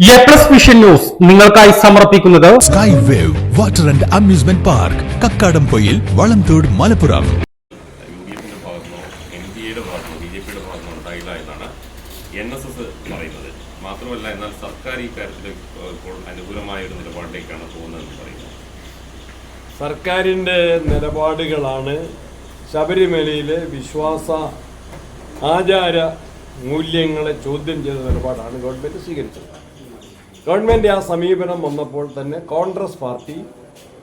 A plus vision news നിങ്ങൾക്കായി സമർപ്പിക്കുന്നത് Sky Wave Water and Amusement Park Kakkadampoyil Valamthode Malappuram. U D എഫിന്റെ ഭാഗത്തുനിന്നോ N D എയുടെ ഭാഗത്തുനിന്നോ B J പിയുടെ ഭാഗത്തുനിന്നോ ഉണ്ടായില്ല എന്നാണ് എൻ എസ് എസ് പറയുന്നത്. മാത്രമല്ല എന്നാൽ സർക്കാർ ഈ കാര്യത്തിൽ ഇപ്പോൾ അനുകൂലമായ ഒരു നിലപാടിലേക്കാണ് പോകുന്നതെന്ന് പറയുന്നത്. സർക്കാരിന്റെ നിലപാടുകളാണ് ശബരിമലയിലെ വിശ്വാസ ആചാര മൂല്യങ്ങളെ ചോദ്യം ചെയ്ത നിലപാടാണ് ഗവൺമെന്റ് സ്വീകരിച്ചത്. ഗവൺമെന്റ് ആ സമീപനം വന്നപ്പോൾ തന്നെ കോൺഗ്രസ് പാർട്ടി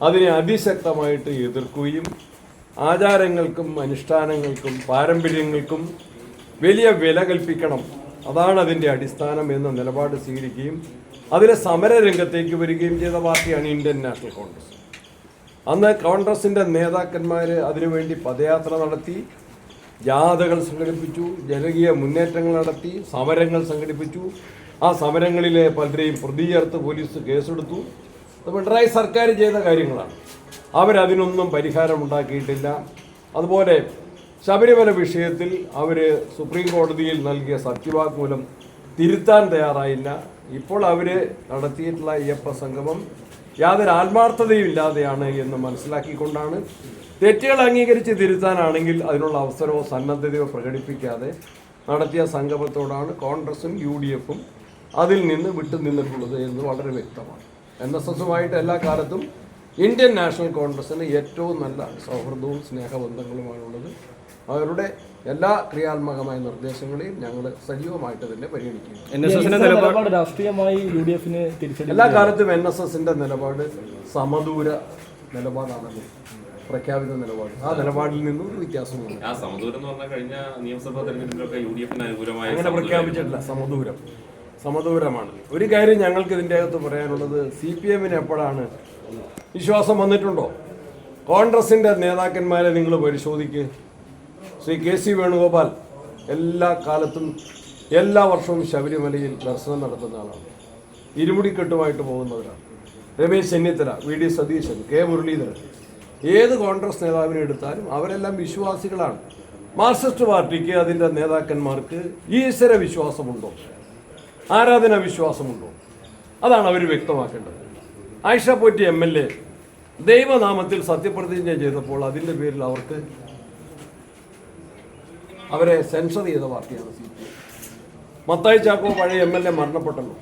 അതിനെ അതിശക്തമായിട്ട് എതിർക്കുകയും ആചാരങ്ങൾക്കും അനുഷ്ഠാനങ്ങൾക്കും പാരമ്പര്യങ്ങൾക്കും വലിയ വില കൽപ്പിക്കണം. അതാണ് അതിന്റെ അടിസ്ഥാനം എന്ന നിലപാട് സ്വീകരിക്കുകയും അതിലെ സമരരംഗത്തേക്ക് വരികയും ചെയ്ത പാർട്ടിയാണ് ഇന്ത്യൻ നാഷണൽ കോൺഗ്രസ്. അന്ന് കോൺഗ്രസിന്റെ നേതാക്കന്മാർ അതിനുവേണ്ടി പദയാത്ര നടത്തി ജാഥകൾ സംഘടിപ്പിച്ചു ജനകീയ മുന്നേറ്റങ്ങൾ നടത്തി സമരങ്ങൾ സംഘടിപ്പിച്ചു. ആ സമരങ്ങളിലെ പലരെയും പ്രതി ചേർത്ത് പോലീസ് കേസെടുത്തു. അത് പിണറായി സർക്കാർ ചെയ്ത കാര്യങ്ങളാണ്. അവരതിനൊന്നും പരിഹാരം ഉണ്ടാക്കിയിട്ടില്ല അതുപോലെ ശബരിമല വിഷയത്തിൽ അവർ സുപ്രീം കോടതിയിൽ നൽകിയ സത്യവാങ്മൂലം തിരുത്താൻ തയ്യാറായില്ല. ഇപ്പോൾ അവർ നടത്തിയിട്ടുള്ള അയ്യപ്പ സംഗമം യാതൊരു ആത്മാർത്ഥതയും ഇല്ലാതെയാണ് എന്ന് മനസ്സിലാക്കിക്കൊണ്ടാണ്. തെറ്റുകൾ അംഗീകരിച്ച് തിരുത്താനാണെങ്കിൽ അതിനുള്ള അവസരമോ സന്നദ്ധതയോ പ്രകടിപ്പിക്കാതെ നടത്തിയ സംഗമത്തോടാണ് കോൺഗ്രസും യു ഡി എഫും അതിൽ നിന്ന് വിട്ടു നിന്നിട്ടുള്ളത് എന്ന് വളരെ വ്യക്തമാണ്. എൻ എസ് എസുമായിട്ട് എല്ലാ കാലത്തും ഇന്ത്യൻ നാഷണൽ കോൺഗ്രസിന് ഏറ്റവും നല്ല സൗഹൃദവും സ്നേഹബന്ധങ്ങളുമാണുള്ളത്. അവരുടെ എല്ലാ ക്രിയാത്മകമായ നിർദ്ദേശങ്ങളെയും ഞങ്ങൾ സജീവമായിട്ട് തന്നെ നിലപാട് രാഷ്ട്രീയമായി യു ഡി എഫിന് എല്ലാ കാലത്തും എൻ എസ് എസിന്റെ നിലപാട് സമദൂര നിലപാടാണല്ലോ പ്രഖ്യാപിത നിലപാട്. ആ നിലപാടിൽ നിന്നും ഒരു വ്യത്യാസമുണ്ട് ആ സമദൂരം എന്ന് പറഞ്ഞാൽ കഴിഞ്ഞ നിയമസഭാ തെരഞ്ഞെടുപ്പിലൊക്കെ യു ഡി എഫിന് അനുകൂലമായ അങ്ങനെ സമദൂരം പ്രഖ്യാപിച്ചിട്ടില്ല സമദൂരം. സമദൂരമാണ് ഒരു കാര്യം ഞങ്ങൾക്ക് ഇതിന്റെ അകത്ത് പറയാനുള്ളത് സി പി എമ്മിന് എപ്പോഴാണ് വിശ്വാസം വന്നിട്ടുണ്ടോ? കോൺഗ്രസിന്റെ നേതാക്കന്മാരെ നിങ്ങൾ പരിശോധിക്കുക ശ്രീ കെ സി വേണുഗോപാൽ എല്ലാ കാലത്തും എല്ലാ വർഷവും ശബരിമലയിൽ ദർശനം നടത്തുന്ന ആളാണ്. ഇരുമുടിക്കെട്ടുമായിട്ട് പോകുന്നവരാണ്. Ramesh Chennithala V D Satheesan K Muraleedharan. ഏത് കോൺഗ്രസ് നേതാവിനെ എടുത്താലും അവരെല്ലാം വിശ്വാസികളാണ്. മാർക്സിസ്റ്റ് പാർട്ടിക്ക് അതിന്റെ നേതാക്കന്മാർക്ക് ഈശ്വര വിശ്വാസമുണ്ടോ? ആരാധന വിശ്വാസമുണ്ടോ? അതാണ് അവർ വ്യക്തമാക്കേണ്ടത്. Aisha Potty M L A ദൈവനാമത്തിൽ സത്യപ്രതിജ്ഞ ചെയ്തപ്പോൾ അതിന്റെ പേരിൽ അവർക്ക് അവരെ സെൻസർ ചെയ്ത പാർട്ടിയാണ് സി പി മത്തായി ചാക്കോ പഴയ എം എൽ എ മരണപ്പെട്ടല്ലോ.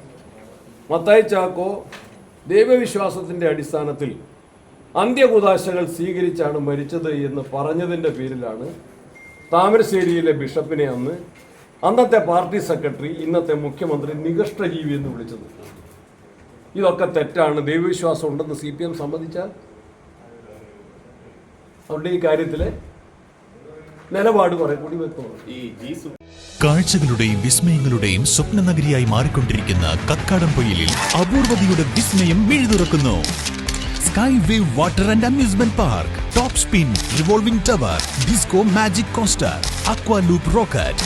മത്തായി ചാക്കോ ദൈവവിശ്വാസത്തിന്റെ അടിസ്ഥാനത്തിൽ അന്ത്യകുദാശകൾ സ്വീകരിച്ചാണ് മരിച്ചത് എന്ന് പറഞ്ഞതിന്റെ പേരിലാണ് താമരശ്ശേരിയിലെ ബിഷപ്പിനെ അന്ന് അന്നത്തെ പാർട്ടി സെക്രട്ടറി ഇന്നത്തെ മുഖ്യമന്ത്രി നികഷ്ടജീവി എന്ന് വിളിച്ചത്. ഇതൊക്കെ തെറ്റാണ്. ദൈവവിശ്വാസം ഉണ്ടെന്ന് സി പി എം സമ്മതിച്ചാൽ? അവരുടെ ഈ കാര്യത്തിൽ നിലപാട് കുറെ കൂടി വ്യക്തമാണ്. കാഴ്ചകളുടെയും വിസ്മയങ്ങളുടെയും സ്വപ്ന നഗരിയായി മാറിക്കൊണ്ടിരിക്കുന്ന കക്കാടം പൊയിലിൽ അപൂർവതയുടെ വിസ്മയം മിഴുതുറക്കുന്നു. Sky Wave Water and Amusement Park top spin revolving tower disco magic coaster aqua loop rocket